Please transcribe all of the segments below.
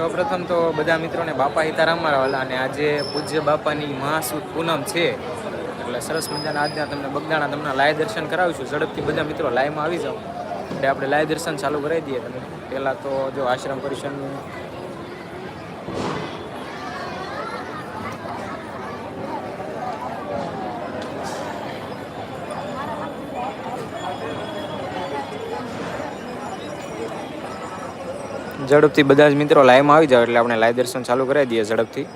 સૌપ્રથમ તો બધા મિત્રોને બાપા હિતારામ મારાવાલા અને આજે પૂજ્ય બાપાની મહાસુદ પૂનમ છે. એટલે સરસ મજાના આજના તમને બગદાણા તમને લાય દર્શન કરાવીશું. ઝડપથી બધા મિત્રો લાયમાં આવી જાઓ. એટલે આપણે લાય દર્શન ચાલુ કરાવી દઈએ તમે પહેલાં તો જો આશ્રમ પરિષદનું ઝડપથી બધા જ મિત્રો લાઈવમાં આવી જાવ એટલે આપણે લાઈવ દર્શન ચાલુ કરાવી દઈએ ઝડપથી.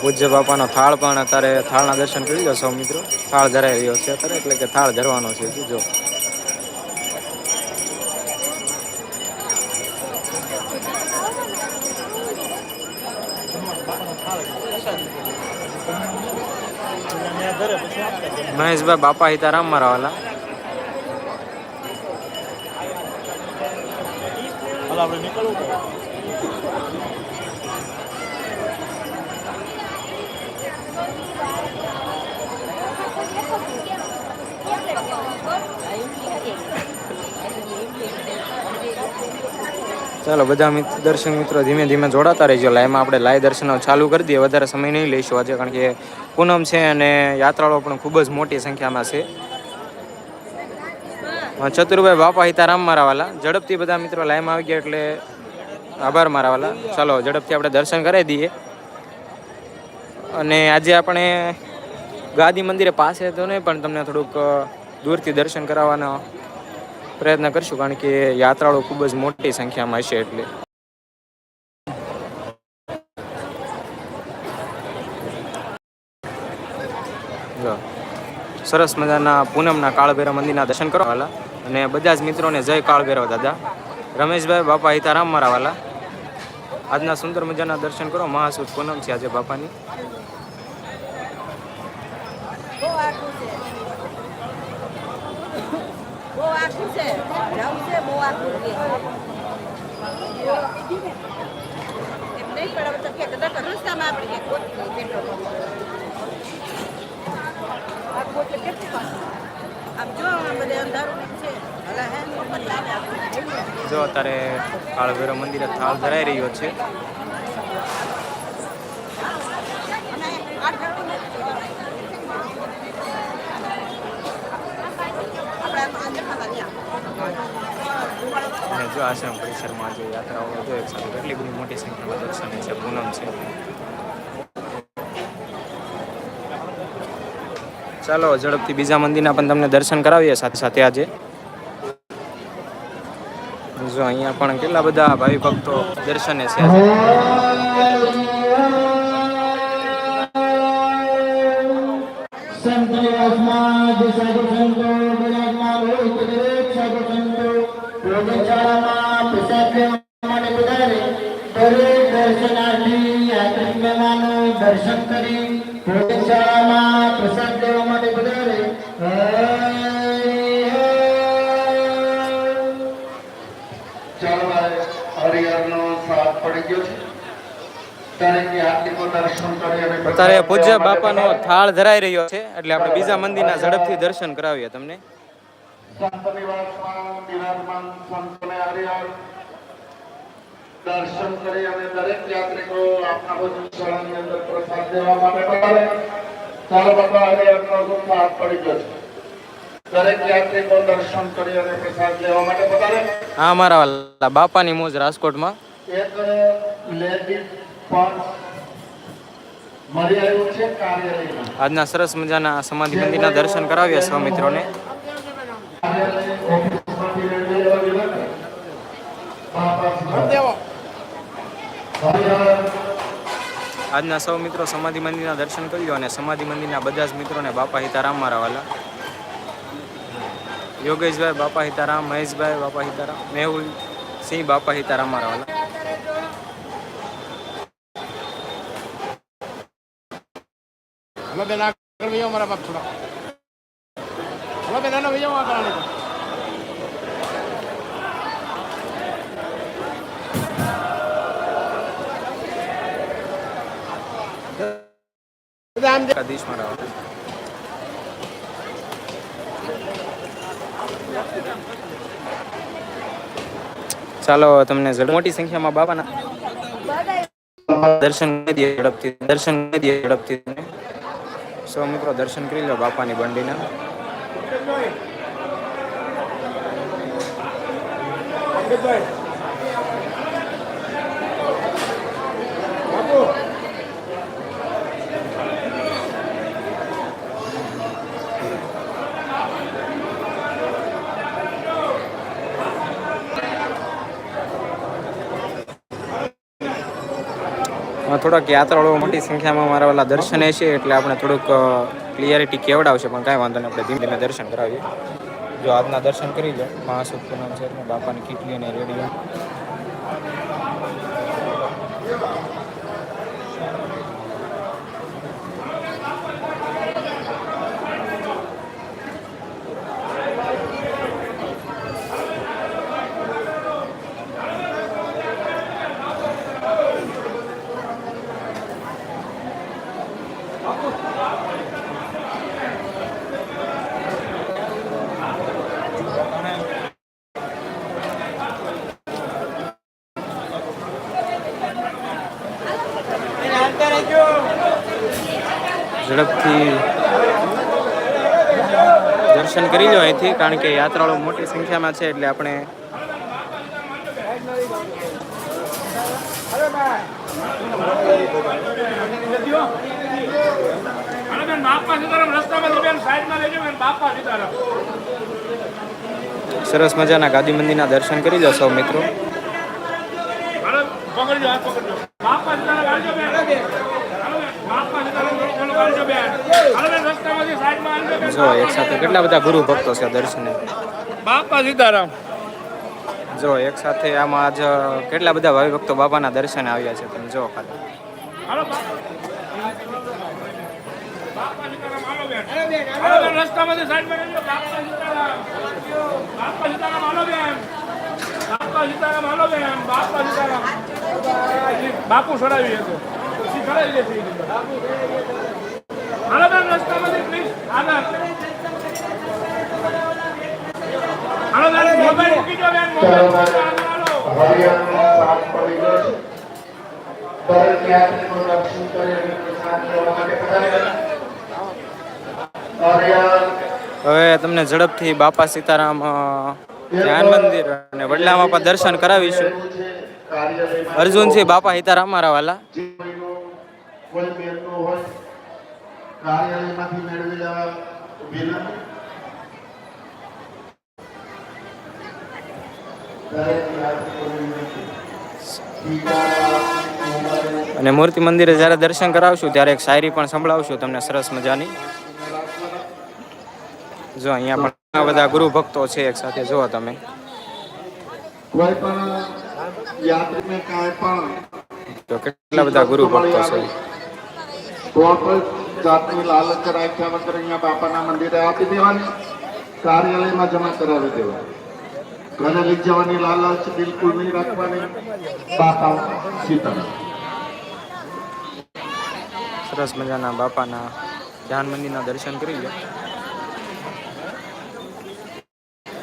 પૂજ્ય બાપાનો થાળ પણ અત્યારે થાળના દર્શન કરી લો સૌ મિત્રો. થાળ ધરાઈ રહ્યો છે અત્યારે, એટલે કે થાળ ધરવાનો છે, જો. મહેશભાઈ બાપા હિતારામ મારાવાલા આપણે નીકળવું ચાલો, બધા દર્શક મિત્રો ધીમે ધીમે જોડાતા રહેજો. લાઈવમાં આપણે લાઈવ દર્શન ચાલુ કરી દઈએ. વધારે સમય નહીં લઈશું આજે, કારણ કે પૂનમ છે અને યાત્રાળુઓ પણ ખૂબ જ મોટી સંખ્યામાં છે. ચતુરભાઈ બાપા હિતારામ મારાવાલા. ઝડપથી બધા મિત્રો લાઈવમાં આવી ગયા એટલે આભાર મારાવાલા. ચાલો, ઝડપથી આપણે દર્શન કરાવી દઈએ. અને આજે આપણે ગાદી મંદિરે પાસે તો નહીં, પણ તમને થોડુંક દૂરથી દર્શન કરાવવાનો પ્રયત્ન કરશું કારણ કે યાત્રાળુ ખૂબ જ મોટી સંખ્યામાં હશે એટલે. સરસ મજાના પૂનમના કાળભૈરવ મંદિરના દર્શન કરો, વાલા. અને બધા જ મિત્રોને જય કાળભૈરવ, દાદા. રમેશભાઈ, બાપા હિતારામ મારાવાલા આજના સુંદર મજાના દર્શન કરો. મહાસુદ પૂનમ છે આજે બાપાની બહુ આખું છે બહુ આખું છે. છે, બહુ આખું છે. એમ નહીં, પણ કે કે જો, અત્યારે કાળભૈરવ મંદિરે થાળ ધરાઈ રહ્યો છે અને આઠ આપણે આમ અંદર ખાતા ત્યાં અને જો આશ્રમ પરિસરમાં જે યાત્રાઓ જો એક સાથે કેટલી બધી મોટી સંખ્યામાં દર્શન છે, પૂનમ છે. ચાલો, ઝડપથી બીજા મંદિરના પણ તમને દર્શન કરાવીએ સાથે સાથે આજે. જો અહીંયા પણ કેટલા બધા ભાવિ ભક્તો દર્શને છે અત્યારે પૂજ્ય બાપાનો થાળ ધરાઈ રહ્યો છે એટલે આપણે બીજા મંદિરના ઝડપથી દર્શન કરાવીએ તમને. દર્શન કરી અને દરેક યાત્રિકો આપના ભોજન શાળાની અંદર પ્રસાદ લેવા માટે પધારે. ચાલો બાબા હરિહરનો હાથ પડી ગયો છે. દરેક યાત્રિકો દર્શન કરી અને પ્રસાદ લેવા માટે પધારે. હા મારા બાપાની મોજ રાજકોટમાં. એક લેડીઝ પર્સ મળી આવ્યું છે કાર્યાલયમાં આજના સરસ મજાના સમાધિ મંદિરના દર્શન કરાવ્યા સૌ મિત્રોને આજના સૌ મિત્રો સમાધિ મંદિરના દર્શન કરી લો અને સમાધિ મંદિરના બધા જ મિત્રોને બાપા હિતારામ મારા વાલા. યોગેશભાઈ બાપા હિતારામ મહેશભાઈ બાપા હિતારામ મેહુલ સિંહ બાપા હિતારામ મારા વાલા. હલો બેન આગળ જાઓ મારા બાપ થોડા. હલો બેન એના વહી આગળ આનો મારા ચાલો તમને ઝડપ- મોટી સંખ્યામાં બાબાના દર્શન કરી દઈએ ઝડપથી દર્શન કરી દઈએ ઝડપથી. સૌ મિત્રો દર્શન કરી લો બાપાની બંડીના. અ, થોડાક યાત્રાળુઓ મોટી સંખ્યામાં મારા વાલા દર્શને છે એટલે આપણે થોડુંક ક્લિયરિટી કેવડાવશે, પણ કાંઈ વાંધો નહીં, આપણે ધીમે ધીમે દર્શન કરાવીએ. જો આજના દર્શન કરી લો, મહાસુદ પૂનમ છે બાપાની કીટલી અને રેડિયો. ઝડપથી દર્શન કરી લો અહીંથી કારણ કે યાત્રાળુ મોટી સંખ્યામાં છે એટલે આપણે સરસ મજાના ગાદી મંદિરના દર્શન કરી લો સૌ મિત્રો. પકડજો પકડજો બાપા સીતારામ હાલજો બેન હાલો બેન બાપા સીતારામ ચાલો હાલજો બેન હાલો બેન રસ્તામાંથી સાઈડમાં હાલજો બેન જો એક સાથે કેટલા બધા ગુરુ ભક્તો છે દર્શને? બાપા સીતારામ. જો એક સાથે આમાં આજ કેટલા બધા ભાવિ ભક્તો બાપાના દર્શને આવ્યા છે તમે જો ખાલી. બાપા. બાપા સીતારામ હાલો બેન. હાલો બેન રસ્તામાંથી સાઈડમાં બાપા સીતારામ. બાપા સીતારામ હાલો બેન. બાપા સીતારામ હાલો બેન. બાપા સીતારામ. બાપુ છોડાવી હતો પછી રસ્તામાંથી પ્લીઝ આગળ મોબાઈલ મૂકી દો બેન હવે તમને ઝડપથી બાપા સીતારામ ધ્યાન મંદિર અને વડલામાં પણ દર્શન કરાવીશું. અર્જુનસિંહ બાપા હિતારામ મારા વાલા જે કોઈનો કોઈ બેનનો હોય કાર્યાલયમાંથી મેળવી લેવા વિનંતી. અને મૂર્તિ મંદિરે જ્યારે દર્શન કરાવશું ત્યારે એક શાયરી પણ સંભળાવશું તમને સરસ મજાની. જો અહીંયા પણ ઘણા બધા ગુરુ ભક્તો છે એક સાથે જુઓ તમે. કોઈ પણ યાત્રીને કાંઈ પણ તો કેટલા બધા ગુરુ ભક્તો છે? જાતની લાલચ રાખ્યા વગર અહીંયા બાપાના મંદિરે આપી દેવાની. કાર્યાલયમાં જમા કરાવી દેવાની. ઘરે લઈ જવાની લાલચ બિલકુલ નહીં રાખવાની. બાપા સીતા સરસ મજાના બાપાના ધ્યાન મંદિરના દર્શન કરી લો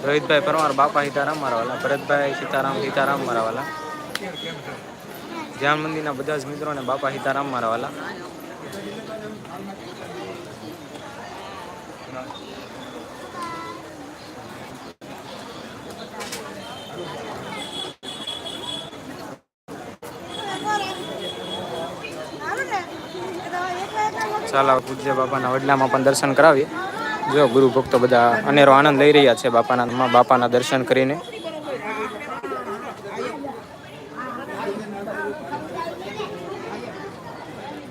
રોહિતભાઈ પરમાર, બાપા સીતારામ મારા વાલા. ભરતભાઈ સીતારામ સીતારામ મારા વાલા. ધ્યાન મંદિરના બધા જ મિત્રોને બાપા સીતારામ મારા વાલા. ચાલો, પૂજ્ય બાપાના વડલામાં પણ દર્શન કરાવીએ. જો ગુરુ ભક્તો બધા અનેરો આનંદ લઈ રહ્યા છે બાપાના બાપાના દર્શન કરીને.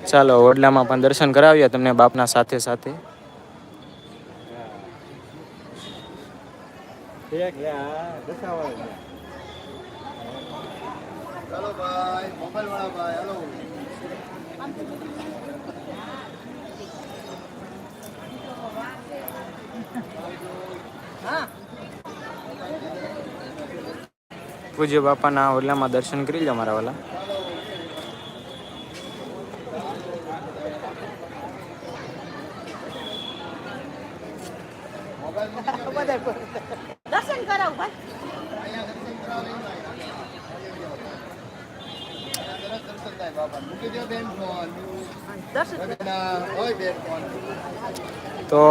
ચાલો ઓડલામાં પણ દર્શન કરાવીએ તમને બાપના સાથે સાથે. પૂજ્ય બાપાના ઓડલામાં દર્શન કરી લો મારા વાલા.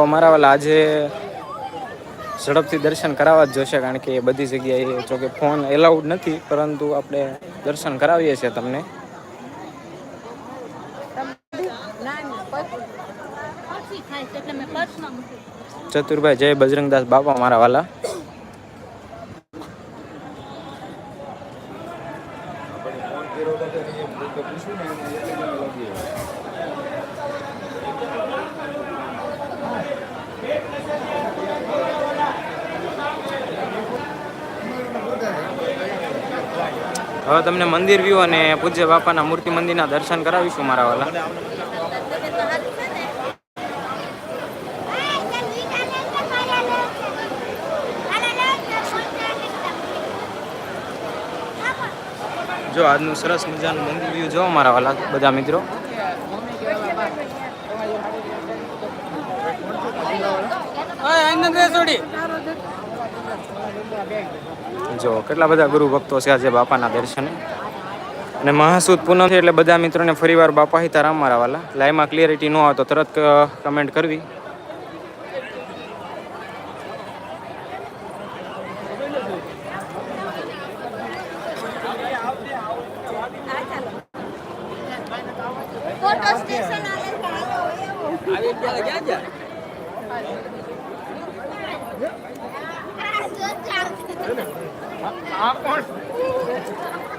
તો મારા વાલા આજે ઝડપથી દર્શન કરાવવા જ જોશે, કારણ કે બધી જગ્યાએ જો કે ફોન એલાઉડ નથી, પરંતુ આપણે દર્શન કરાવીએ છીએ તમને. ચતુરભાઈ, જય બજરંગદાસ બાપા મારા વાલા. તમને મંદિર વ્યૂ અને પૂજ્ય બાપાના મૂર્તિ મંદિરના દર્શન કરાવીશું મારા વાલા. જો આજનું સરસ મજાનું મંદિર વ્યૂ જો મારા વાલા, બધા મિત્રો. જો, કેટલા બધા ગુરુ ભક્તો છે આજે બાપાના દર્શને? અને મહાસુદ પૂનમ છે એટલે બધા મિત્રોને ફરીવાર બાપા હિતારામ મારા વાલા. લાઈવમાં ક્લિયરિટી ન આવે તો તરત કમેન્ટ કરવી.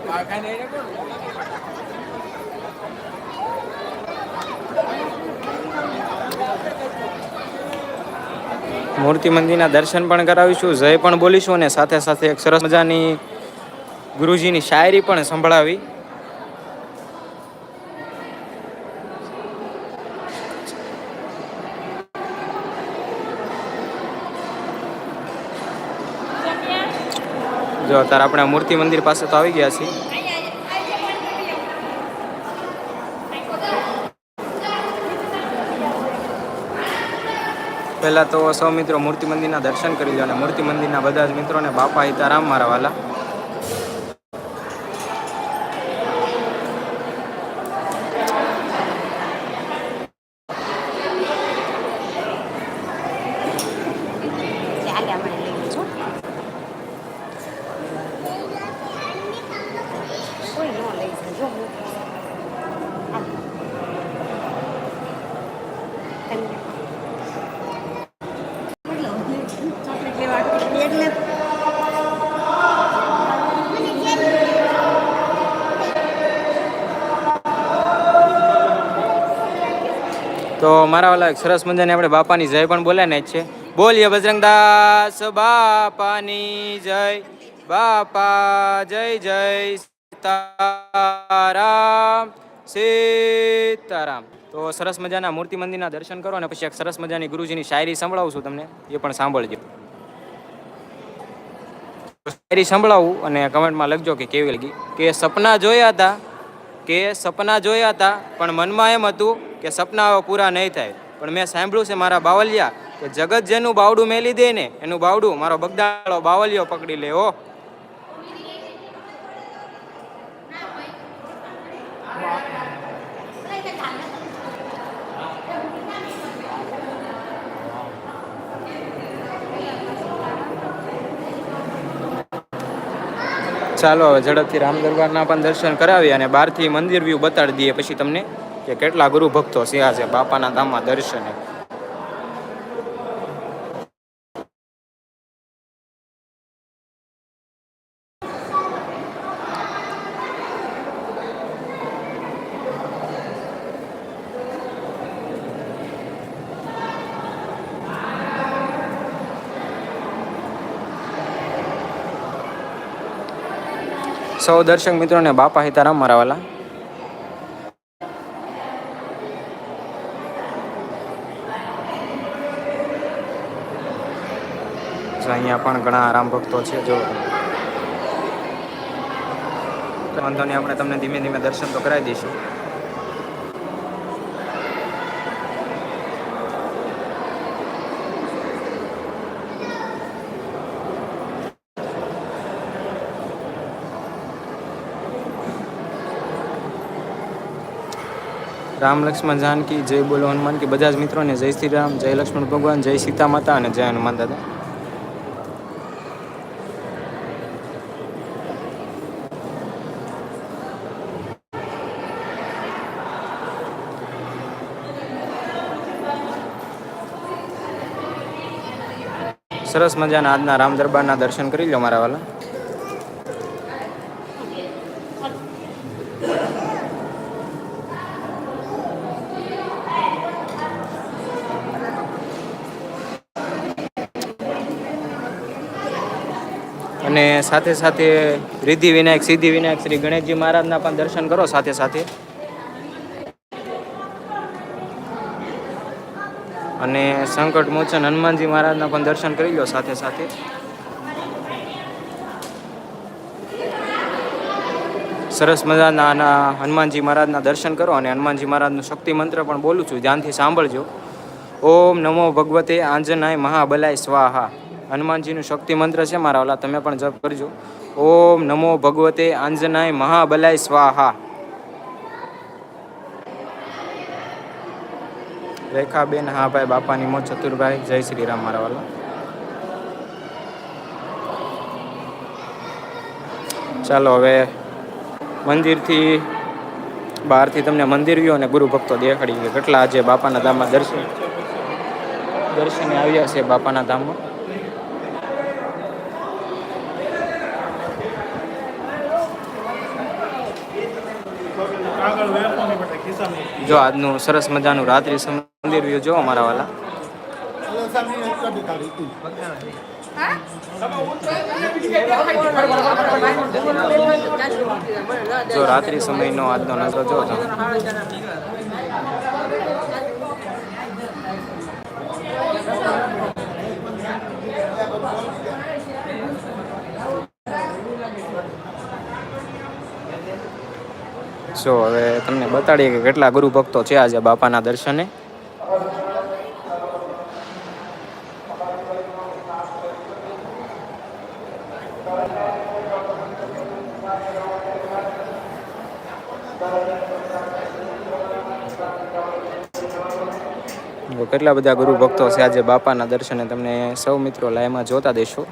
મૂર્તિ મંદિરના દર્શન પણ કરાવીશું, જય પણ બોલીશું અને સાથે સાથે એક સરસ મજાની ગુરુજીની શાયરી પણ સંભળાવી. જો અત્યારે આપણે મૂર્તિ મંદિર પાસે તો આવી ગયા છીએ. પહેલાં તો સૌ મિત્રો મૂર્તિ મંદિરના દર્શન કરી લો અને મૂર્તિ મંદિરના બધા જ મિત્રોને બાપા હિતારામ મારા વાલા ચાલે આપણે લઈ છો કોઈ ન લઈ જાય જો હું હાલ. તમને. ચોકલેટ લેવા બેગ લે તો મારા વાલા સરસ મજાને આપણે બાપાની જય પણ બોલ્યા જ છે. બોલીએ બજરંગદાસ, બાપાની જય, બાપા જય જય સીતારામ સીતારામ. તો સરસ મજાના મૂર્તિ મંદિરના દર્શન કરો અને પછી એક સરસ મજાની ગુરુજીની શાયરી સંભળાવું છું તમને. એ પણ સાંભળજો. શાયરી સંભળાવું અને કમેન્ટમાં લખજો કે કેવી લાગી. કે સપના જોયા હતા કે સપના જોયા હતા, પણ મનમાં એમ હતું કે સપના પૂરા નહીં થાય. પણ મેં સાંભળ્યું છે મારા બાવલિયા કે જગત જેનું બાવડું મેલી દે ને, એનું બાવડું મારો બગદાળો બાવલિયો પકડી લે હો. ચાલો હવે ઝડપથી રામ દરબારના પણ દર્શન કરાવી અને બહારથી મંદિર વ્યૂ બતાડી દઈએ. પછી તમને કે કેટલા ગુરુ ભક્તો સિંહા છે બાપાના ધામમાં દર્શને. સૌ દર્શક મિત્રોને બાપા હિતારામ મારા વાલા. અહીંયા પણ ઘણા રામ ભક્તો છે, જો. વાંધો નહીં, આપણે તમને ધીમે ધીમે દર્શન તો કરાવી દઈશું. રામ લક્ષ્મણ જાનકી, જય બોલો હનુમાન કે. બધા જ મિત્રોને જય શ્રી રામ, જય લક્ષ્મણ ભગવાન, જય સીતા માતા અને જય હનુમાન દાદા. સરસ મજાના આજના રામ દરબારના દર્શન કરી લો મારા વાલા. અને સાથે સાથે રિદ્ધિ વિનાયક, સિદ્ધિ વિનાયક શ્રી ગણેશજી મહારાજના પણ દર્શન કરો સાથે સાથે. અને સંકટ મોચન હનુમાનજી મહારાજના પણ દર્શન કરી લો સાથે સાથે. સરસ મજાના હનુમાનજી મહારાજના દર્શન કરો અને હનુમાનજી મહારાજનું શક્તિ મંત્ર પણ બોલું છું. ધ્યાનથી સાંભળજો. ઓમ નમો ભગવતે આંજનાય મહાબલાય સ્વાહા. હનુમાનજીનું શક્તિ મંત્ર છે મારા ઓલા, તમે પણ જપ કરજો. ઓમ નમો ભગવતે આંજનાય મહાબલાય સ્વાહા. રેખાબેન, હા ભાઈ, બાપાની મો ચતુરભાઈ, જય શ્રી રામ મારા વાલા ચાલો હવે મંદિરથી બહારથી તમને મંદિર વ્યૂ અને ગુરુ ભક્તો દેખાડી ગયો. કેટલા આજે બાપાના ધામમાં દર્શન દર્શને આવ્યા છે બાપાના ધામમાં. જો આજનું સરસ મજાનું રાત્રિ મંદિર વ્યૂ જો અમારા વાલા. જો રાત્રિ સમયનો આજનો નજારો જો જો હવે તમને બતાડીએ કે કેટલા ગુરુ ભક્તો છે આજે બાપાના દર્શને. કેટલા બધા ગુરુ ભક્તો છે આજે બાપાના દર્શને તમને સૌ મિત્રો લાઈવમાં જોતા દેશો.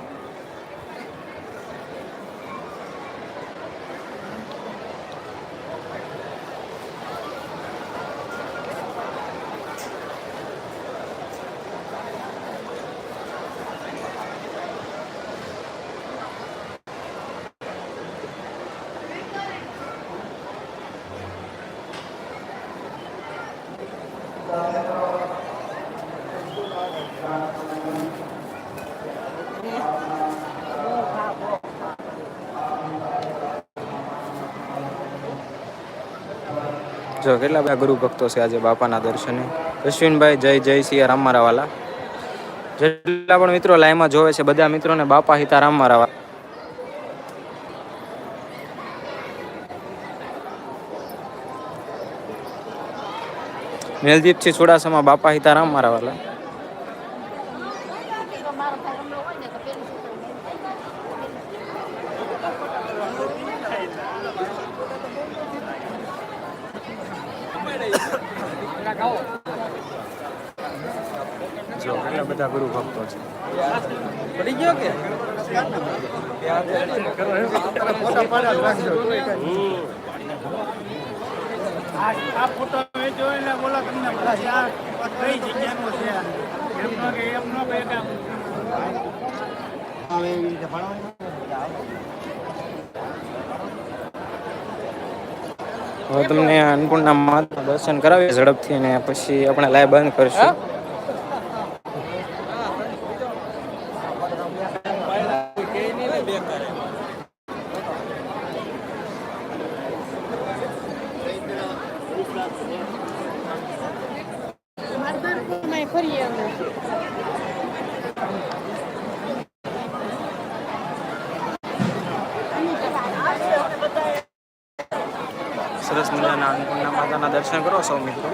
જો કેટલા બધા ગુરુ ભક્તો છે આજે બાપાના દર્શને? અશ્વિનભાઈ, જય જય સિયા રામ મારાવાલા જેટલા પણ મિત્રો લાઈમાં જોવે છે, બધા મિત્રોને બાપા હિતા રામ મારાવા મેલદીપસિંહ ચુડાસમા બાપા હિતા રામ મારાવાલા જો કેટલા બધા ગુરુ ભક્તો છે? પડી ગયો કે? આ ફોટો એ જોઈને બોલો તમને કઈ જગ્યાનો છે? એમનો કે એમનો કે હવે તમને અન્નપૂર્ણા માતા દર્શન કરાવીએ ઝડપથી અને પછી આપણે લાઈવ બંધ કરશું. અન્નપૂર્ણા માતાના દર્શન કરો સૌ મિત્રો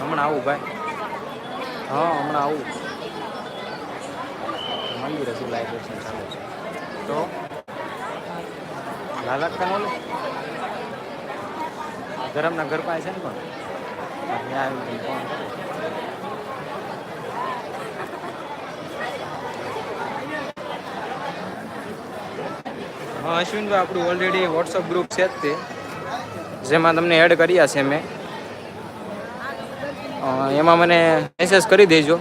હમણાં આવું ભાઈ હા હમણાં આવું મંદિર હશે લાઈવ દર્શન ચાલુ છે? તો લાલાક કાન ઓલું ગરમના ઘર પાસે છે ને પણ હા, અશ્વિનભાઈ, આપણું ઓલરેડી વોટ્સઅપ ગ્રુપ છે જ તે. જેમાં તમને એડ કર્યા છે મેં. એમાં મને મેસેજ કરી દેજો.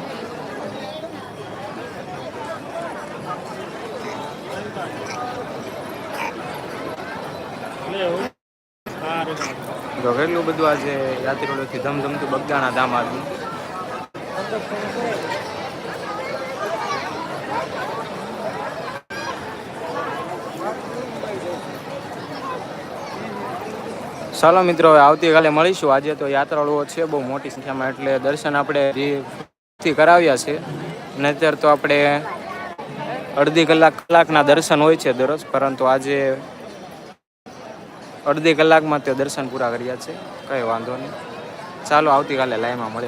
તો કેટલું બધું આજે યાત્રીઓથી ધમધમતું બગદાણા ધામ આવ્યું. ચાલો મિત્રો, હવે આવતીકાલે મળીશું. આજે તો યાત્રાળુઓ છે બહુ મોટી સંખ્યામાં, એટલે દર્શન આપણે જે કરાવ્યા છે, અને તો આપણે અડધી કલાક, કલાકના દર્શન હોય છે દરરોજ, પરંતુ આજે અડધી કલાકમાં તે દર્શન પૂરા કર્યા છે. કંઈ વાંધો નહીં. ચાલો આવતીકાલે લાઈવમાં મળે